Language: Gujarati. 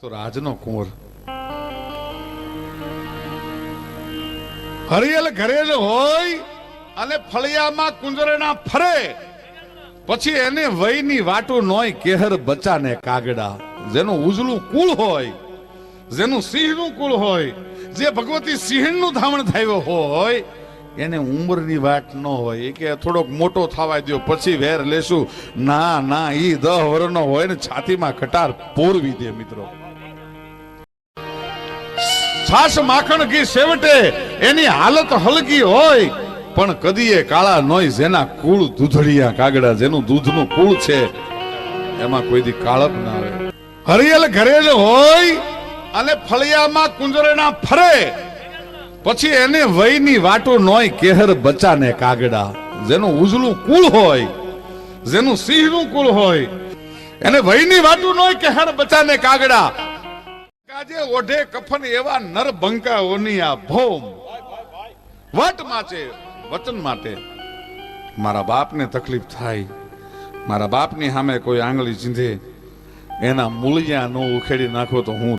તો રાજનો કુંવર. હરિયલ ઘરેલ હોય અને ફળિયામાં કુંજરેના ફરે. પછી એને વયની વાટું નોય કેહર બચાને કાગડા. જેનું ઉજળું કુળ હોય, જેનું સિંહનું કુળ હોય, જે ભગવતી સિંહનું ધામણ થયું હોય, એને ઉંમરની વાટ ન હોય. એ કે થોડોક મોટો થવા દ્યો, પછી વેર લેશું. ના ના, ઈ દહ વર્ષનો હોય ને છાતીમાં કટાર પોરવી દે મિત્રો. છાસ માખણ ઘી સેવટે એની હાલત હલકી હોય. પણ કદીએ કાળા નોય જેના કુળ દૂધડિયા કાગડા જેનું દૂધનું કુળ છે, એમાં કોઈ દી કાળપ ના આવે. હરિયલ ઘરેલ હોય, અને ફળિયામાં કુંજરણા ફરે. પછી એને વયની વાટો નોય કેહર બચાને કાગડા. જેનું ઉજળું કુળ હોય, જેનું સિંહનું કુળ હોય. એને વયની વાટું નોય કેહર બચાને કાગડા. કાજે ઓઢે કફન એવા નર બંકાઓની આ ભોમ. વટ માચે, વચન માટે. મારા બાપને તકલીફ થાય. મારા બાપની સામે કોઈ આંગળી ચીંધે એના મૂળિયા નો ઉખેડી નાખો તો હું